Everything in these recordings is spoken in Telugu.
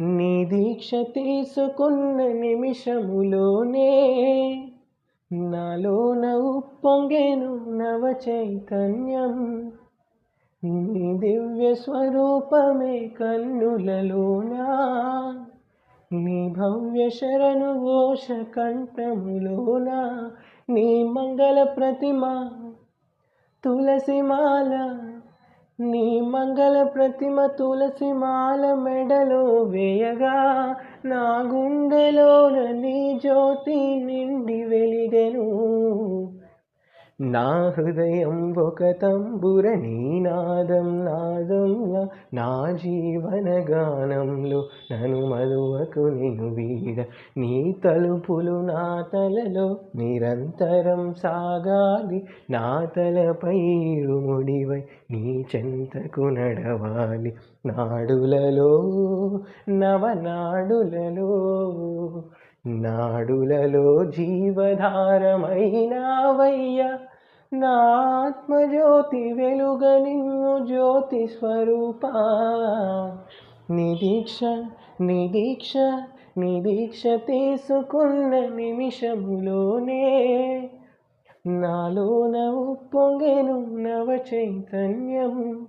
నీ దీక్ష తీసుకున్న నిమిషములోనే నాలోన ఉప్పొంగెను నవ చైతన్యం. నీ దివ్య స్వరూపమే కన్నులలోనా నీ భవ్య శరణు ఘోష కంఠములోనా నీ మంగళ ప్రతిమ తులసిమాల నీ మంగళ ప్రతిమ తులసి మాల మెడలో వేయగా నా గుండెలోన నీ జ్యోతి నిండి వెలిగెను. నా హృదయం ఒక తంబుర నీనాదం నాదంలా నా జీవన గానంలో నను మరువకు నేను వీడ. నీ తలుపులు నా తలలో నిరంతరం సాగాలి. నా తలపై ముడివై నీ చెంతకు నడవాలి. నాడులలో నవనాడులలో నాడులలో జీవధారమైనావయ్య. నా ఆత్మజ్యోతి వెలుగ నిన్ను జ్యోతి స్వరూప. నిదీక్ష నిదీక్ష నిదీక్ష తీసుకున్న నిమిషములోనే నాలోన ఉప్పొంగెను నవ చైతన్యం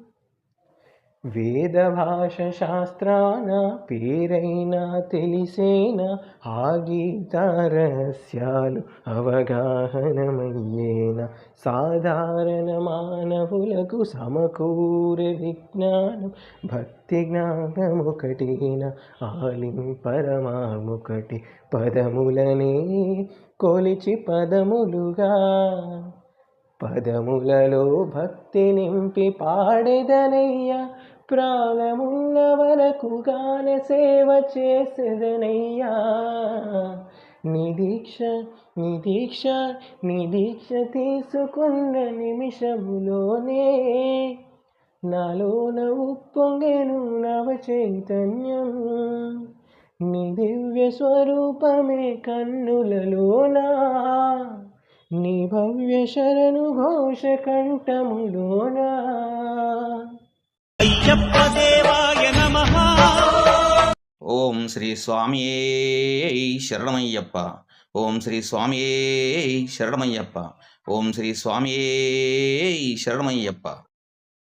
వేద భాష శాస్త్రాన పేరైనా తెలిసేన? ఆ గీత రహస్యాలు అవగాహనమయ్యేనా? సాధారణ మానవులకు సమకూరే విజ్ఞానం భక్తి జ్ఞానముకటిన? ఆలిం పరమాముకటి పదములనే కొలిచి పదములుగా పదములలో భక్తి నింపి పాడేదనయ్యా. ప్రాణమున్న వరకు గాన సేవ చేసేదనయ్యా. నిదీక్ష నిదీక్ష నిదీక్ష తీసుకున్న నిమిషములోనే నాలోన ఉప్పొంగెను నవ చైతన్యం నీ దివ్య స్వరూపమే కన్నులలోనా? నీ భవ్య శరణు ఘోష కంఠములోనా అయ్యప్ప దేవాయ నమః. ఓం శ్రీ స్వామియే శరణమయ్యప్ప. ఓం శ్రీ స్వామియే శరణమయ్యప్ప. ఓం శ్రీ స్వామియే శరణమయ్యప్ప.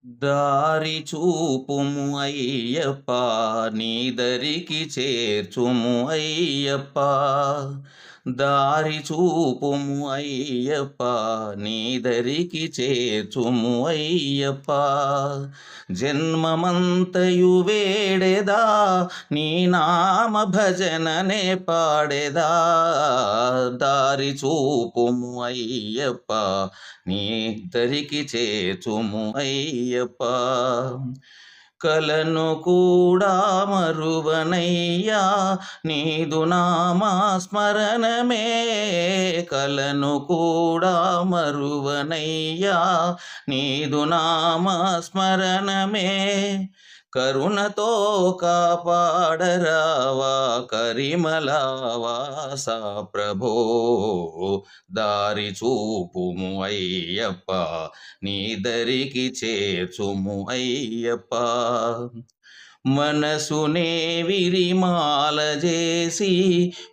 దారి చూపుము అయ్యప్ప నీదరికి చేర్చుము అయ్యప్ప. దారి చూపుము అయ్యప్ప నీదరికి చేర్చుము అయ్యప్ప. జన్మమంతయు వేడెదా నీ నామ భజననే పాడెదా. దారి చూపుము అయ్యప్ప నీ దరికి చేర్చుము అయ్యప్ప కలను కూడా మరువనయ్యా. నీదు నామా స్మరణమే కలను కూడా మరువనయ్యా. నీదు నామా స్మరణమే కరుణతో కాపాడరావా కరిమలావాస ప్రభో. దారి చూపుము అయ్యప్ప నీ దరికి చేర్చుము అయ్యప్ప. మనసునే విరిమాల చేసి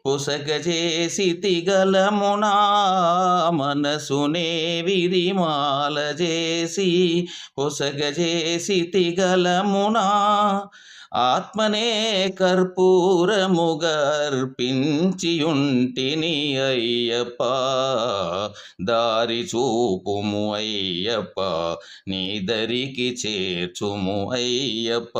పొసగ చేసి తిగలమునా మనసునే విరిమాల చేసి పొసగ చేసి తిగలమునా ఆత్మనే కర్పూరముగర్పించియుంటిని అయ్యప్ప దారి చూపుము అయ్యప్ప నీ దరికి చేర్చుము అయ్యప్ప.